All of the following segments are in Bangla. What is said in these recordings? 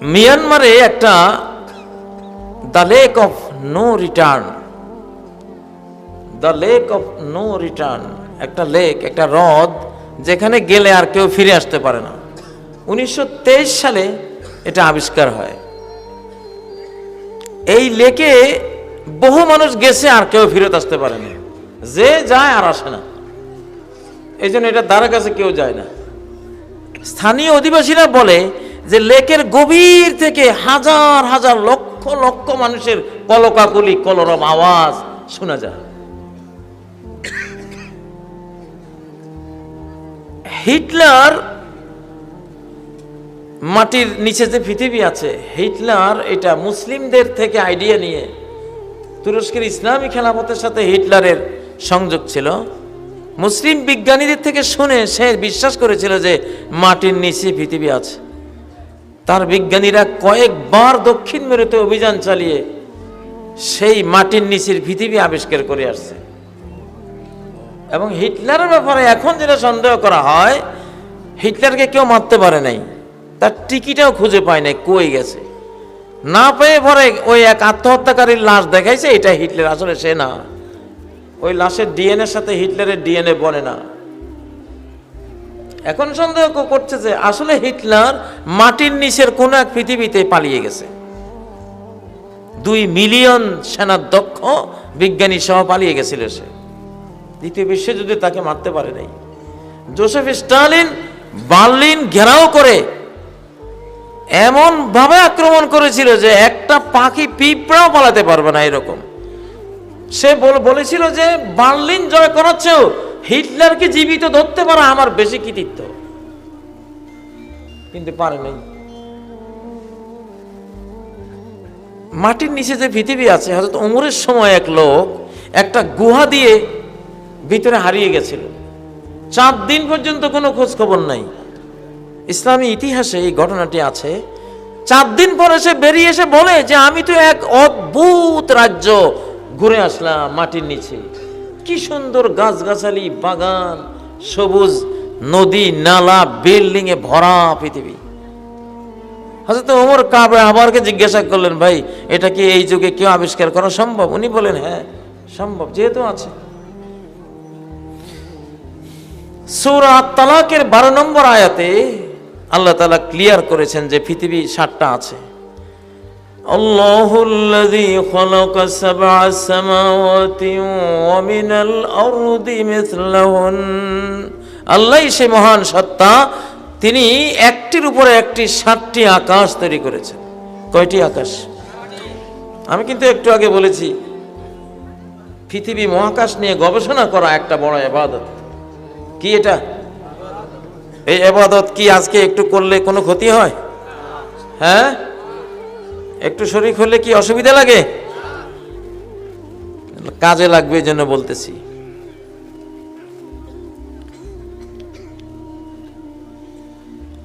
মিয়ানমারে একটা the lake of no return. The lake of no return. একটা লেক, একটা হ্রদ, যেখানে গেলে আর কেউ ফিরে আসতে পারে না। উনিশশো তেইশ সালে এটা আবিষ্কার হয়। এই লেকে বহু মানুষ গেছে, আর কেউ ফিরত আসতে পারেনি যে যায় আর আসে না। এই জন্য এটা দ্বারা কাছে কেউ যায় না। স্থানীয় অধিবাসীরা বলে যে লেকের গভীর থেকে হাজার হাজার লক্ষ লক্ষ মানুষের কলকাকলি কলরম আওয়াজ শোনা যায়। হিটলার মাটির নিচে যে পৃথিবী আছে, হিটলার এটা মুসলিমদের থেকে আইডিয়া নিয়ে তুরস্কের ইসলামী খেলাফতের সাথে হিটলারের সংযোগ ছিল। মুসলিম বিজ্ঞানীদের থেকে শুনে সে বিশ্বাস করেছিল যে মাটির নিচে পৃথিবী আছে। তার বিজ্ঞানীরা কয়েকবার দক্ষিণ মেরুতে অভিযান চালিয়ে সেই মাটির নিচের পৃথিবী আবিষ্কার করে আসছে। এবং হিটলারের ব্যাপারে এখন যেটা সন্দেহ করা হয়, হিটলারকে কেউ মারতে পারে নাই। তার টিকিটাও খুঁজে পায় নাই, কই গেছে। না পেয়ে পরে ওই এক আত্মহত্যাকারীর লাশ দেখাইছে, এটা হিটলার, আসলে সে না। ওই লাশের ডিএনএর সাথে হিটলারের ডিএনএ বনে না। এখন সন্দেহ করছে যে আসলে হিটলার মাটির নিচের কোন এক পৃথিবীতে পালিয়ে গেছে। দুই মিলিয়ন সেনার দক্ষ বিজ্ঞানী সহ পালিয়ে গেছিল সে। দ্বিতীয় বিশ্বযুদ্ধে তাকে মারতে পারে নাই। জোসেফ স্টালিন বার্লিন ঘেরাও করে এমন ভাবে আক্রমণ করেছিল যে একটা পাখি পিঁপড়াও পালাতে পারবে না এরকম। সে বলেছিল যে বার্লিন জয় করাচ্ছেও হিটলারকে জীবিত ধরতে পারা আমার বেশি কৃতিত্ব। কিন্তু পারে নাই। মাটির নিচে যে পৃথিবী আছে হয়তো ওমরের সময় এক লোক একটা গুহা দিয়ে ভিতরে হারিয়ে গেছিল। চার দিন পর্যন্ত কোনো খোঁজ খবর নাই। ইসলামী ইতিহাসে এই ঘটনাটি আছে। চার দিন পরে সে বেরিয়ে এসে বলে যে, আমি তো এক অদ্ভুত রাজ্য ঘুরে আসলাম মাটির নিচে। কি সুন্দর গাছগাছালি, বাগান, সবুজ নদী, নালা বিল্ডিং এ ভরা পৃথিবী। হয়তো ওমর কাবে আবারকে জিজ্ঞাসা করলেন, ভাই, এটা কি এই যুগে কেউ আবিষ্কার করা সম্ভব? উনি বলেন হ্যাঁ সম্ভব, যেহেতু আছে। সূরা তালাকের বারো নম্বর আয়াতে আল্লাহ তালা ক্লিয়ার করেছেন যে পৃথিবী সাতটা আছে। الله الذي خلق سبع سماوات ومن الأرض مثلهن আল্লাহ সে মহান সত্তা তিনি একটির উপরে একটি সাতটি আকাশ তৈরি করেছেন কয়টি আকাশ আমি কিন্তু একটু আগে বলেছি পৃথিবী মহাকাশ নিয়ে গবেষণা করা একটা বড় এবাদত কি এটা এই এবাদত কি আজকে একটু করলে কোনো ক্ষতি হয় হ্যাঁ একটু শরীর হলে কি অসুবিধা লাগে? কাজে লাগবে এই জন্য বলতেছি।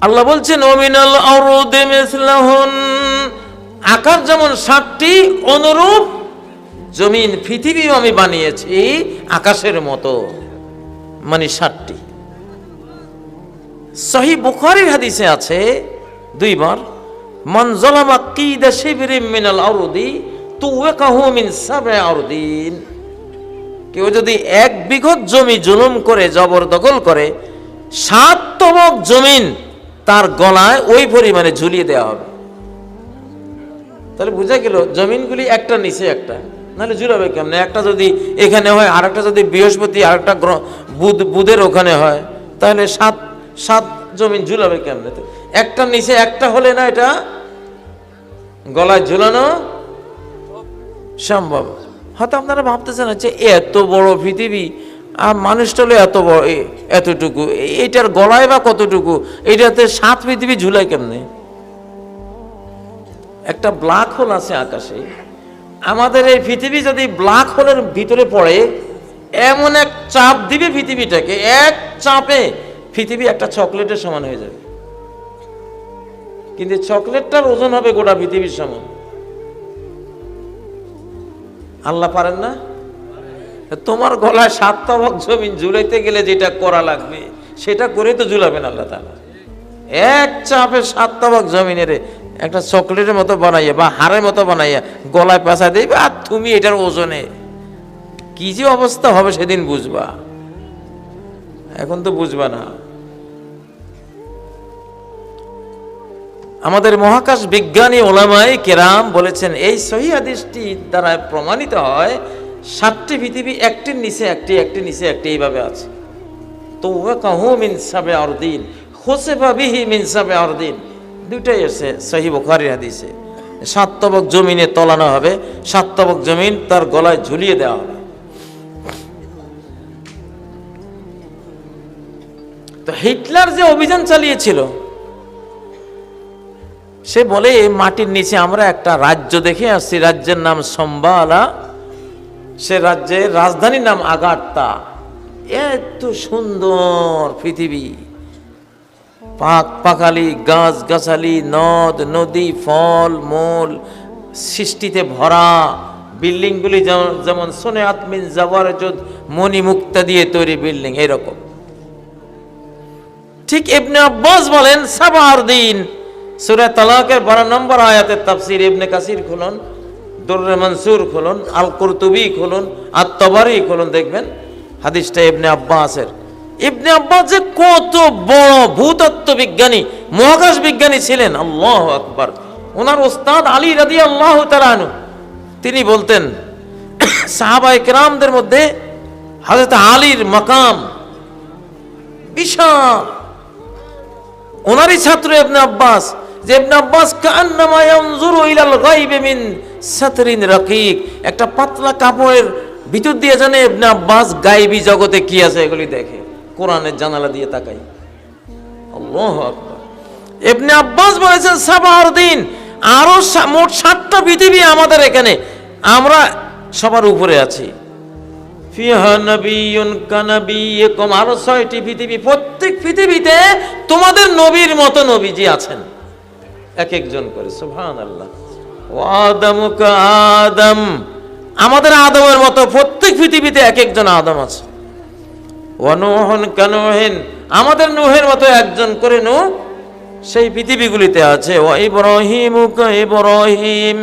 আল্লাহ বলছেন অমিনাল আকাশ যেমন সাতটি অনুরূপ জমিন পৃথিবীও আমি বানিয়েছি, আকাশের মতো মানে সাতটি। সহি বুখারীর হাদিসে আছে, দুইবার মান জালামা কিদা শিবরিম মিনাল আরদি তুওয়াকাহু মিন সাব'i আরদিন। কেউ যদি এক বিঘত জমি জুলুম করে, জবরদখল করে সাত তবক জমিন তার গলায় ওই পরিমাণে ঝুলিয়ে দেওয়া হবে। তাহলে বোঝা গেল, জমিনগুলি একটা নিচে একটা, নাহলে জুড়াবে কেমনে? একটা যদি এখানে হয় আর একটা যদি বৃহস্পতি আর একটা বুধ বুধের ওখানে হয়, তাহলে সাত সাত জমিন ঝুলাবে কেমনে? তো একটা নিচে, একটা হলে না এটা গলায় ঝুলানো সম্ভব। হয়তো আপনারা ভাবতেছেন হচ্ছে এত বড় পৃথিবী, আর মানুষটা হলো এত বড় এতটুকু এটার গলায় বা কতটুকু, এটাতে সাত পৃথিবী ঝুলায় কেমনে? একটা ব্ল্যাক হোল আছে আকাশে। আমাদের এই পৃথিবী যদি ব্ল্যাক হোলের ভিতরে পড়ে, এমন এক চাপ দিবে পৃথিবীটাকে, এক চাপে পৃথিবী একটা চকলেটের সমান হয়ে যাবে। কিন্তু চকলেটটার ওজন হবে গোটা পৃথিবীর সমান। আল্লাহ পারেন না? তোমার গলায় সাত তবক জমিন ঝুলাইতে গেলে যেটা করা লাগবে, সেটা করে তো ঝুলাবেন আল্লাহ তাআলা। এক চাপে সাত তবক জমিনের একটা চকলেটের মতো বানাইয়া বা হাড়ের মতো বানাইয়া গলায় পেঁচা দিবে আর তুমি এটার ওজনে কি যে অবস্থা হবে সেদিন বুঝবা। এখন তো বুঝবা না। আমাদের মহাকাশ বিজ্ঞানী ওলামাই কেরাম বলেছেন, এই সহি হাদিসটি দ্বারা প্রমাণিত হয়, সাতটি পৃথিবী একটির নিচে একটি একটির নিচে একটি এইভাবে আছে। তো কাহু মিন সাবে অরদিন হোসেফা বিহি মিন সাবে অরদিন দুইটাই আছে সহি বুখারী হাদিসে। সাত তবক জমিনে তলানো হবে, সাত তবক জমিন তার গলায় ঝুলিয়ে দেওয়া হবে। তো হিটলার যে অভিযান চালিয়েছিল সে বলে এই মাটির নিচে আমরা একটা রাজ্য দেখে আসছি রাজ্যের নাম সম্বালা, সে রাজ্যের রাজধানীর নাম আগাট্টা এত সুন্দর পৃথিবী। পাক পাকালি, গাছ গাছালি, নদ, নদী, ফল, মূল সৃষ্টিতে ভরা। বিল্ডিংগুলি যেমন যেমন সোনে আতমিন জাবার মণি মুক্তা দিয়ে তৈরি বিল্ডিং, এরকম। ঠিক ইবনে আব্বাস বলেন, সাবার দিন সূরা তালাকের বারো নম্বর আয়াতের তাফসির ইবনে কাসির খুলুন, দুর্রে মনসুর খুলুন আল কুরতুবি খুলুন আর তবারি খুলুন, দেখবেন হাদিসটা ইবনে আব্বাসের। ইবনে আব্বাস যে কত বড় ভূতত্ত্ব বিজ্ঞানী মহাকাশ বিজ্ঞানী ছিলেন, আল্লাহ আকবার। ওনার ওস্তাদ আলী রাদি আল্লাহ তালানু তিনি বলতেন সাহাবা একরামদের মধ্যে হাজরত আলীর মাকাম বিশাল। ওনারই ছাত্র ইবনে আব্বাস যে ইবনে আব্বাস কান্নামা ইয়ানজুরু ইলাল গায়বি মিন সাতরিন রাকিক। একটা পাতলা কাপড়ের ভিতর দিয়ে জানে ইবনে আব্বাস গায়বী জগতে কি আছে এগুলি দেখে। কোরআনের জানালা দিয়ে তাকাই। আল্লাহু আকবার। ইবনে আব্বাস বলেছেন সাবার দিন, আরও মোট সাতটা পৃথিবী আমাদের এখানে। আমরা সবার উপরে আছি। আরও ছয়টি পৃথিবী। প্রত্যেক পৃথিবীতে তোমাদের নবীর মতো নবীজি আছেন। এক একজন করে সুবহান আল্লাহ ও আদম আদম। আমাদের আদমের মতো প্রত্যেক পৃথিবীতে এক একজন আদম আছে। অনুহন কানুহেন আমাদের নুহের মতো একজন করে নু সেই পৃথিবীগুলিতে আছে। ও ইব্রাহিম ইব্রাহিম।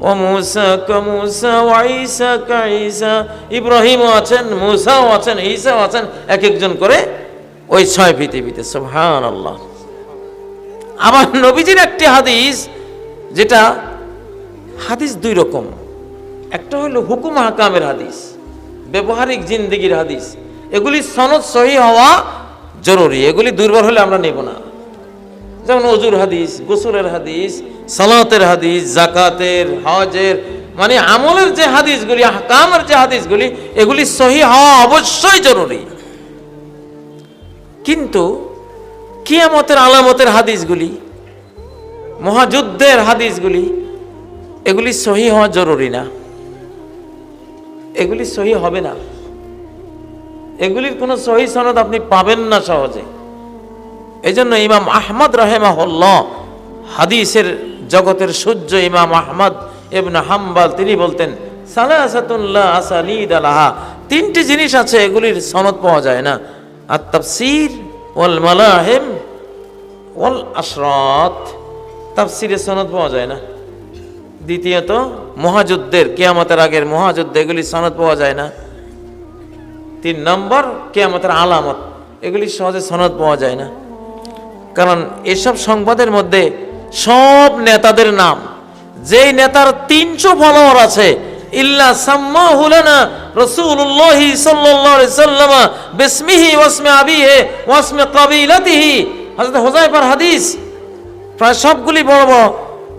ও মুসা কা মুসা ও ঈসা কা ঈসা। ইব্রাহিমও আছেন, মুসাও আছেন, ঈসাও আছেন এক একজন করে ওই ছয় পৃথিবীতে, সুবহানাল্লাহ। আবার নবীজির একটি হাদিস, যেটা হাদিস দুই রকম। একটা হলো হুকুম হাকামের হাদিস, ব্যবহারিক জিন্দিগির হাদিস। এগুলি সনদ সহি হওয়া জরুরি, এগুলি দুর্বল হলে আমরা নেব না। যেমন অজুর হাদিস, গোসলের হাদিস, সালাতের হাদিস, জাকাতের, হজের মানে আমলের যে হাদিসগুলি হাকামের যে হাদিসগুলি, এগুলি সহি হওয়া অবশ্যই জরুরি। কিন্তু কিয়ামতের আলামতের হাদিসগুলি, মহাযুদ্ধের হাদিসগুলি, এগুলি সহি হওয়া জরুরি না। এগুলি সহি হবে না। এগুলির কোনো সহি সনদ আপনি পাবেন না সহজে। এই জন্য ইমাম আহমদ রাহেমাহুল্লাহ হাদিসের জগতের সূর্য ইমাম আহমদ এবন হাম্বাল, তিনি বলতেন আলাহা তিনটি জিনিস আছে এগুলির সনদ পাওয়া যায় না। আর তাফসির ওয়াল মালাহিম ওয়াল আশরাত তাফসিরের সনদ পাওয়া যায় না। দ্বিতীয়ত, মহাযুদ্ধের, কেয়ামতের আগের মহাযুদ্ধ, এগুলি সনদ পাওয়া যায় না। তিন নম্বর, কেয়ামতের আলামত, এগুলি সহজে সনদ পাওয়া যায় না। কারণ এসব সংবাদের মধ্যে সব নেতাদের নাম, যেই নেতার তিনশো ফলোয়ার আছে, ইল্লা সাম্মা হুলানা রসুল্লাহি সাল্লাল্লাহু আলাইহি সাল্লাম, বিসমিহি ওয়াসমে আবিহি ওয়াসমে কাবিলাতিহি। হযরত হুযায়ফার হাদিস, প্রায় সবগুলি বড় বড়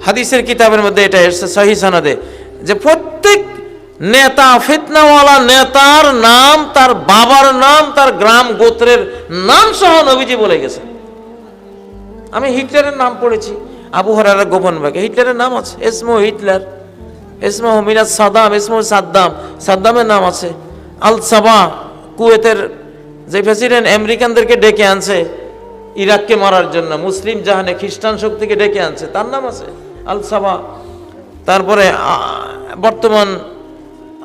হাদিসের কিতাবের মধ্যে এটা এসেছে সহি সনদে, যে প্রত্যেক নেতা, ফিতনাওয়ালা নেতার নাম, তার বাবার নাম, তার গ্রাম গোত্রের নাম সহ নবীজি বলে গেছে আমি হিটলারের নাম পড়েছি, আবু হরারা গোপন ভাগে, হিটলারের নাম আছে এসমো হিটলার এসমো মিনাজ সাদ্দাম এসমো সাদ্দাম, সাদ্দামের নাম আছে, আল সাবা, কুয়েতের যে প্রেসিডেন্ট আমেরিকানদেরকে ডেকে আনছে ইরাককে মারার জন্য, মুসলিম জাহানে খ্রিস্টান শক্তিকে ডেকে আনছে, তার নাম আছে আল সাবা তারপরে বর্তমান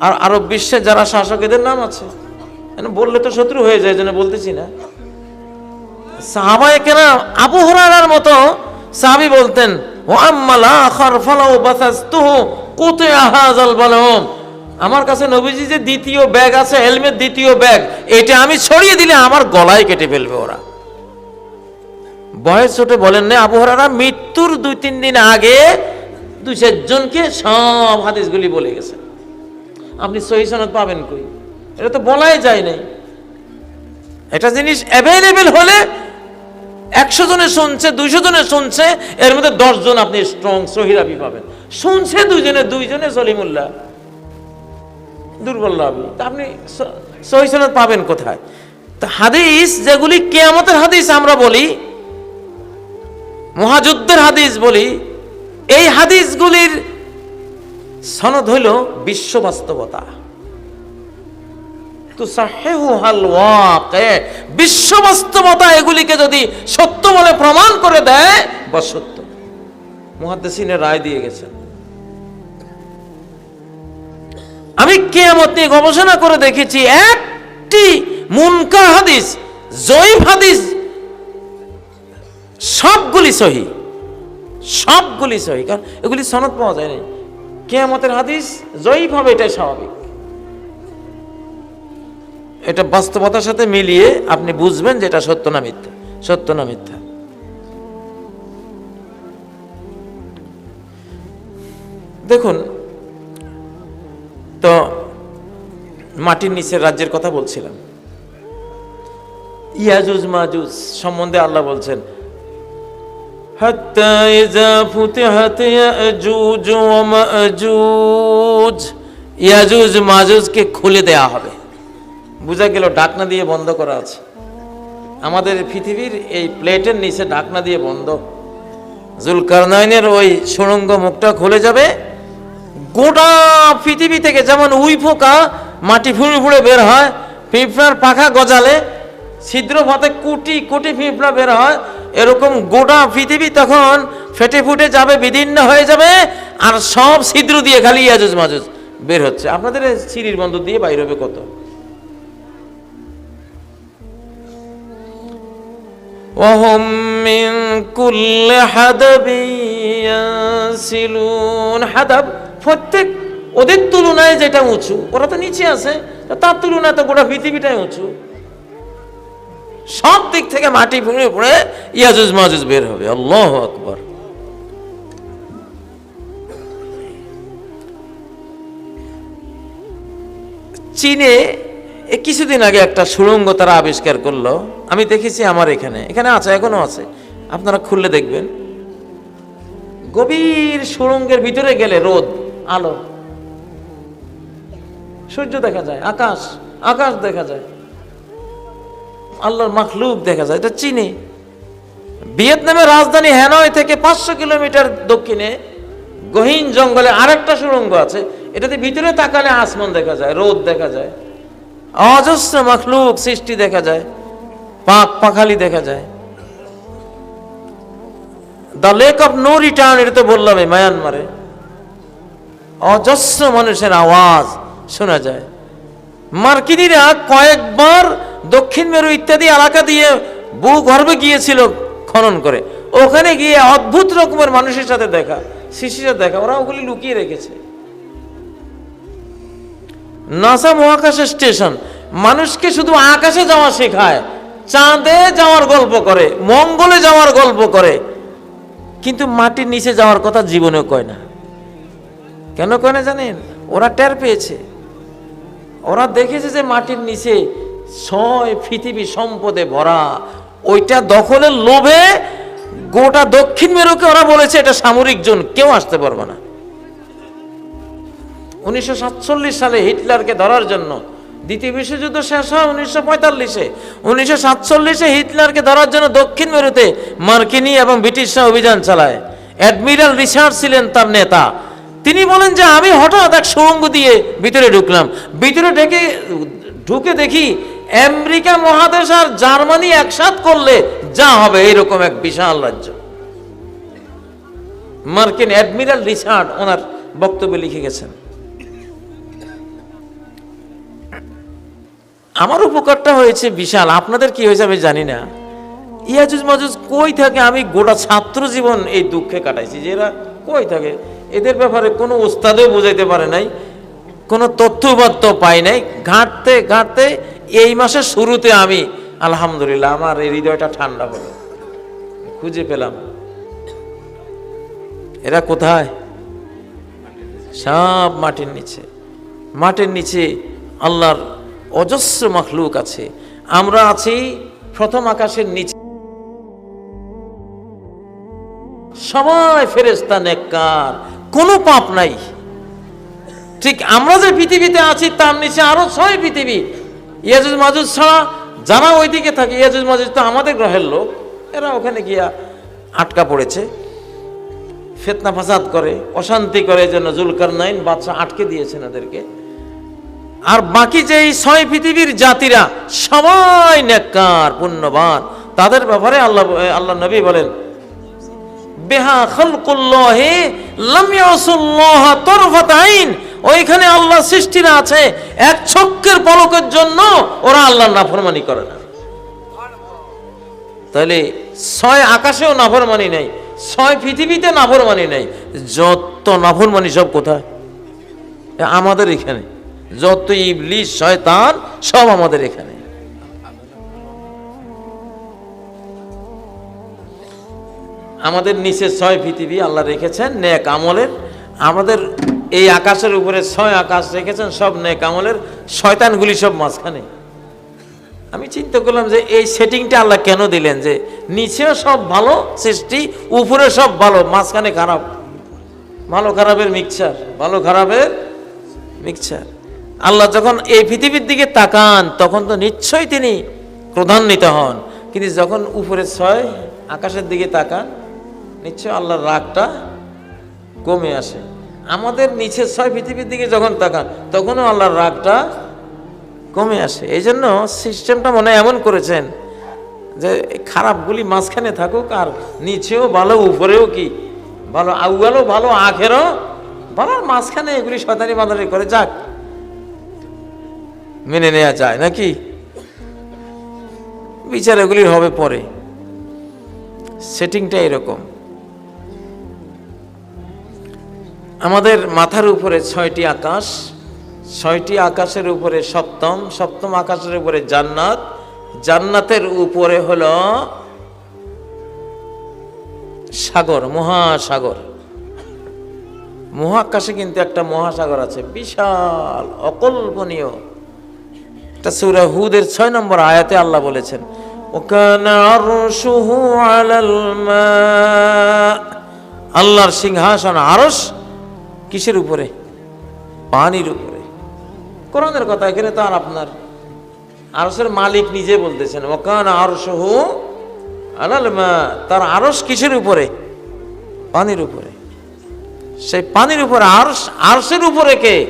আর আরব বিশ্বে যারা শাসক, এদের নাম আছে। মানে বললে তো শত্রু হয়ে যায় জন্য বলতেছি না। সাহাবায় কেন আবু হরার মতো সাহাবি বলতেন আমার কাছে নবীজি যে দ্বিতীয় ব্যাগ আছে হেলমেট দ্বিতীয় ব্যাগ, এটা আমি ছড়িয়ে দিলে আমার গলায় কেটে ফেলবে ওরা। বয়স ছোটে বলেন না আবহাওয়ারা মৃত্যুর দুই, তিন দিন আগে দুই চারজনকে সব হাদিসগুলি বলে গেছেন আপনি সহি সনদ পাবেন কই? এটা তো বলাই যায় নাই। এটা জিনিস অ্যাভেলেবেল হলে একশো জনে শুনছে, দুইশো জনে শুনছে, এর মধ্যে দশ জন আপনি স্ট্রং সহিরাবি পাবেন। শুনছে দুইজনে দুইজনে সলিমুল্লাহ। দুর্বল রাবি। তা আপনি সহি সনদ পাবেন কোথায়? তা হাদিস যেগুলি কেয়ামতের হাদিস আমরা বলি মহাযুদ্ধের হাদিস বলি, এই হাদিসগুলির সনদ হইল বিশ্ব বাস্তবতা। বিশ্ব বাস্তবতা এগুলিকে যদি সত্য বলে প্রমাণ করে দেয়, বা সত্য মুহাদ্দিসিনের রায় দিয়ে গেছেন আমি কেয়ামত নিয়ে গবেষণা করে দেখেছি, একটি মুনকার হাদিস, জয়ীফ হাদিস সবগুলি সহি। সবগুলি সহি। কারণ এগুলি সনদ পাওয়া যায় না কেয়ামতের হাদিস জয়ীফ হবে, এটাই স্বাভাবিক। এটা বাস্তবতার সাথে মিলিয়ে আপনি বুঝবেন যে এটা সত্য না মিথ্যা। সত্য না মিথ্যা। দেখুন, তো মাটির নিচের রাজ্যের কথা বলছিলাম। ইয়াজুজ মাজুজ সম্বন্ধে আল্লাহ বলছেন ইজা ফুতিহাত ইয়াজুজ ওয়া মাজুজ ইয়াজুজ মাজুজকে খুলে দেয়া হবে। বোঝা গেল ডাকনা দিয়ে বন্ধ করা আছে। আমাদের পৃথিবীর এই প্লেটের নিচে ডাকনা দিয়ে বন্ধ। জুলকারনাইনের ওই সুড়ঙ্গ মুখটা খুলে যাবে। গোটা পৃথিবী থেকে যেমন উই পোকা মাটি ফুঁড়ে ফুঁড়ে বের হয়, পিঁপড়ার পাখা গজালে ছিদ্র পথে কোটি কোটি পিঁপড়া বের হয় এরকম গোটা পৃথিবী তখন ফেটে ফুটে যাবে বিদীর্ণ হয়ে যাবে আর সব ছিদ্র দিয়ে খালি ইয়াজুজ মাজুজ বের হচ্ছে আপনাদের এই সিঁড়ির বন্ধ দিয়ে বাইর হবে কত وهم من كل حدب ينسلون حدب প্রত্যেক ওদের তুলনায় যেটা উঁচু ওরা তো নিচে আছে তা তার তুলনায় তো গোটা পৃথিবীটাই উঁচু সব দিক থেকে মাটি ফুঁড়ে ফুঁড়ে ইয়াজুজ মাজুজ বের হবে। আল্লাহ আকবর। চীনে কিছুদিন আগে একটা সুড়ঙ্গ তারা আবিষ্কার করল। আমি দেখেছি আমার এখানে। এখানে আছে, এখনও আছে। আপনারা খুললে দেখবেন। গভীর সুড়ঙ্গের ভিতরে গেলে রোদ, আলো। সূর্য দেখা যায়, আকাশ আকাশ দেখা যায়। আল্লাহর মাখলুক দেখা যায়, এটা চিনি। ভিয়েতনামের রাজধানী হ্যানয় থেকে পাঁচশো কিলোমিটার দক্ষিণে গহীন জঙ্গলে আরেকটা সুড়ঙ্গ আছে, এটাতে ভিতরে তাকালে আসমান দেখা যায়, রোদ দেখা যায়, অজস্র মখলুক সৃষ্টি দেখা যায়, পাক পাখালি দেখা যায়। The lake of no return এটা তো বললাম মায়ানমারে। অজস্র মানুষের আওয়াজ শোনা যায়। মার্কিনীরা কয়েকবার দক্ষিণ মেরু ইত্যাদি এলাকা দিয়ে গর্বে গিয়েছিল খনন করে। ওখানে গিয়ে অদ্ভুত রকমের মানুষের সাথে দেখা, শিশির দেখা, ওরা ওগুলি লুকিয়ে রেখেছে। নাসা মহাকাশ স্টেশন, মানুষকে শুধু আকাশে যাওয়া শেখায়, চাঁদে যাওয়ার গল্প করে, মঙ্গলে যাওয়ার গল্প করে, কিন্তু মাটির নিচে যাওয়ার কথা জীবনেও কয় না। কেন কয় না জানেন? ওরা টের পেয়েছে। ওরা দেখেছে যে মাটির নিচে ছয় পৃথিবী সম্পদে ভরা। ওইটা দখলের লোভে গোটা দক্ষিণ মেরুকে ওরা বলেছে এটা সামরিক জোন, কেউ আসতে পারবে না। উনিশশো সাতচল্লিশ সালে হিটলারকে ধরার জন্য দ্বিতীয় বিশ্বযুদ্ধ শেষ হয় উনিশশো পঁয়তাল্লিশে। উনিশশো সাতচল্লিশে হিটলারকে ধরার জন্য দক্ষিণ মেরুতে মার্কিনি এবং ব্রিটিশরা অভিযান চালায়। অ্যাডমিরাল রিচার্ড ছিলেন তার নেতা। তিনি বলেন যে আমি হঠাৎ এক সুড়ঙ্গ দিয়ে ভিতরে ঢুকলাম। ভিতরে ঢেকে ঢুকে দেখি আমেরিকা মহাদেশ আর জার্মানি একসাথ করলে যা হবে এইরকম এক বিশাল রাজ্য। মার্কিন অ্যাডমিরাল রিচার্ড ওনার বক্তব্যে লিখে গেছেন, আমার উপকারটা হয়েছে বিশাল, আপনাদের কি হয়েছে আমি জানি না। ইয়াজুজ মাজুজ কই থাকে? আমি গোটা ছাত্র জীবন এই দুঃখে কাটাইছি যে এরা কই থাকে? এদের ব্যাপারে কোনো ওস্তাদেও বোঝাইতে পারে নাই, কোনো তথ্যবার্ত পাই নাই। ঘাঁটতে ঘাঁটতে এই মাসের শুরুতে আমি, আলহামদুলিল্লাহ, আমার এই হৃদয়টা ঠান্ডা হলো। খুঁজে পেলাম। এরা কোথায়? সব মাটির নিচে। মাটির নিচে আল্লাহর অজস্র মখলুক আছে। আমরা আছি প্রথম আকাশের নিচে। সবাই ফেরেস্তা নেককার, কোনো পাপ নাই। ঠিক আমরা যে পৃথিবীতে আছি, তার নিচে আরও ছয় পৃথিবী। ইয়াজুজ মাজুজ ছাড়া যারা ওইদিকে থাকে, ইয়াজুজ মাজুজ তো আমাদের গ্রহের লোক, এরা ওখানে গিয়া আটকা পড়েছে, ফেতনা ফাসাদ করে, অশান্তি করে জন্য জুলকার নাইন বাদশাহ আটকে দিয়েছেন এদেরকে। আর বাকি যে ছয় পৃথিবীর জাতিরা, সবাই নেককার, পুণ্যবান। তাদের ব্যাপারে আল্লাহ আল্লাহ নবী বলেন বেহা খলকুল্লাহে লাম ইয়াসুল্লাহ তরফাত আইন ওইখানে আল্লাহ সৃষ্টিরা আছে, এক চক্কের পলকের জন্য ওরা আল্লাহর নাফরমানি করে না। তাহলে ছয় আকাশেও নাফরমানি নেই, ছয় পৃথিবীতে নাফরমানি নেই, যত নাফরমানি সব কোথায়? আমাদের এখানে, যত ইবলিশ শয়তান, সব আমাদের এখানে। আমাদের নিচে ছয় পৃথিবী আল্লাহ রেখেছেন নেক আমলের। আমাদের এই আকাশের উপরে ছয় আকাশ রেখেছেন, সব নেক আমলের। শয়তানগুলি সব মাঝখানে। আমি চিন্তা করলাম যে এই সেটিংটা আল্লাহ কেন দিলেন? যে নিচেও সব ভালো, সৃষ্টি, উপরে সব ভালো, মাঝখানে খারাপ। ভালো খারাপের মিক্সচার ভালো খারাপের মিক্সচার আল্লাহ যখন এই পৃথিবীর দিকে তাকান, তখন তো নিশ্চয়ই তিনি ক্রধান্বিত হন। কিন্তু যখন উপরে ছয় আকাশের দিকে তাকান নিশ্চয় আল্লাহর রাগটা কমে আসে। আমাদের নিচে ছয় পৃথিবীর দিকে যখন তাকান, তখনও আল্লাহর রাগটা কমে আসে। এই জন্য সিস্টেমটা মনে এমন করেছেন যে, খারাপগুলি মাঝখানে থাকুক আর নিচেও ভালো, উপরেও কি? ভালো আউগালও ভালো, আখেরও ভালো, আর মাঝখানে এগুলি শয়তানি বাদানি করে। যাক, মেনে নেওয়া যায়, নাকি? বিচার এগুলি হবে পরে। সেটিংটা এরকম। আমাদের মাথার উপরে ছয়টি আকাশ, ছয়টি আকাশের উপরে সপ্তম সপ্তম আকাশের উপরে জান্নাত, জান্নাতের উপরে হলো সাগর, মহাসাগর। মহাকাশে কিন্তু একটা মহাসাগর আছে, বিশাল, অকল্পনীয়। এটা সূরা হুদের ছয় নম্বর আয়াতে আল্লাহ বলেছেন আল্লাহর সিংহাসন, আরশ কিসের উপরে? পানির উপরে। কোরআনের কথা এখানে তো আর আপনার আরসের মালিক নিজে বলতেছেন ওকান মা তার আরস কিসের উপরে? পানির উপরে। সেই পানির উপরে আরস আরসের উপরে কে?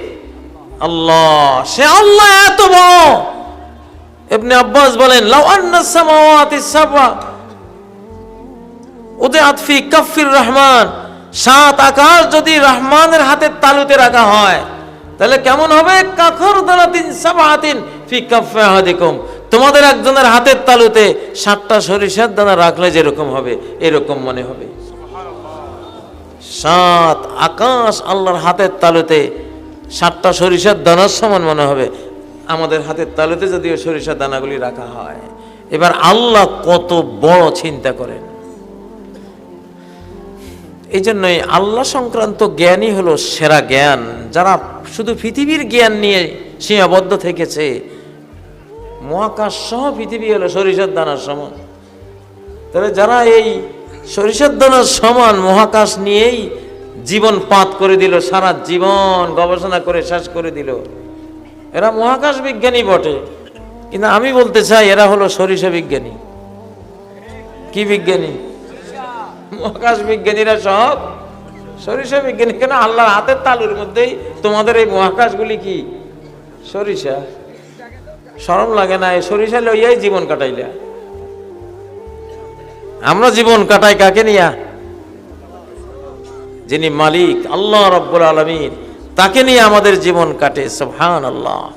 আল্লাহ। সে আল্লাহ এত বড়। আব্বাস বলেন, লাউ আন্না সামাওয়াতি সাবআ উদিআত ফি কাফির রহমান। সাত আকাশ যদি রহমানের হাতের তালুতে রাখা হয়, তাহলে কেমন হবে? কাখর দালাতিন সাবাহাতিন ফি কাফে আহাদিকুম। তোমাদের একজনের হাতের তালুতে সাতটা সরিষার দানা রাখলে যেরকম হবে, এরকম মনে হবে। সাত আকাশ আল্লাহর হাতের তালুতে সাতটা সরিষার দানার সমান মনে হবে। আমাদের হাতের তালুতে যদি ওই সরিষার দানাগুলি রাখা হয়। এবার আল্লাহ কত বড় চিন্তা করেন। এই জন্যই আল্লাহ সংক্রান্ত জ্ঞানই হলো সেরা জ্ঞান। যারা শুধু পৃথিবীর জ্ঞান নিয়ে সীমাবদ্ধ থেকেছে, মহাকাশ সহ পৃথিবী হলো সরিষার দানার সমান। তাহলে যারা এই সরিষার দানার সমান মহাকাশ নিয়েই জীবন পাত করে দিল, সারা জীবন গবেষণা করে, শেষ করে দিল, এরা মহাকাশ বিজ্ঞানী বটে। কিন্তু আমি বলতে চাই, এরা হলো সরিষা বিজ্ঞানী। কি বিজ্ঞানী? মহাকাশ বিজ্ঞানীরা সব সরিষা বিজ্ঞানী। কেন আল্লাহর হাতের তালুর মধ্যেই তোমাদের এই মহাকাশগুলি কি? সরিষা। সরম লাগে না, এই সরিষা লইয়াই জীবন কাটাইলা। আমরা জীবন কাটাই কাকে নিয়া? যিনি মালিক, আল্লাহ রব্বুল আলমিন, তাকে নিয়ে আমাদের জীবন কাটে সুবহান আল্লাহ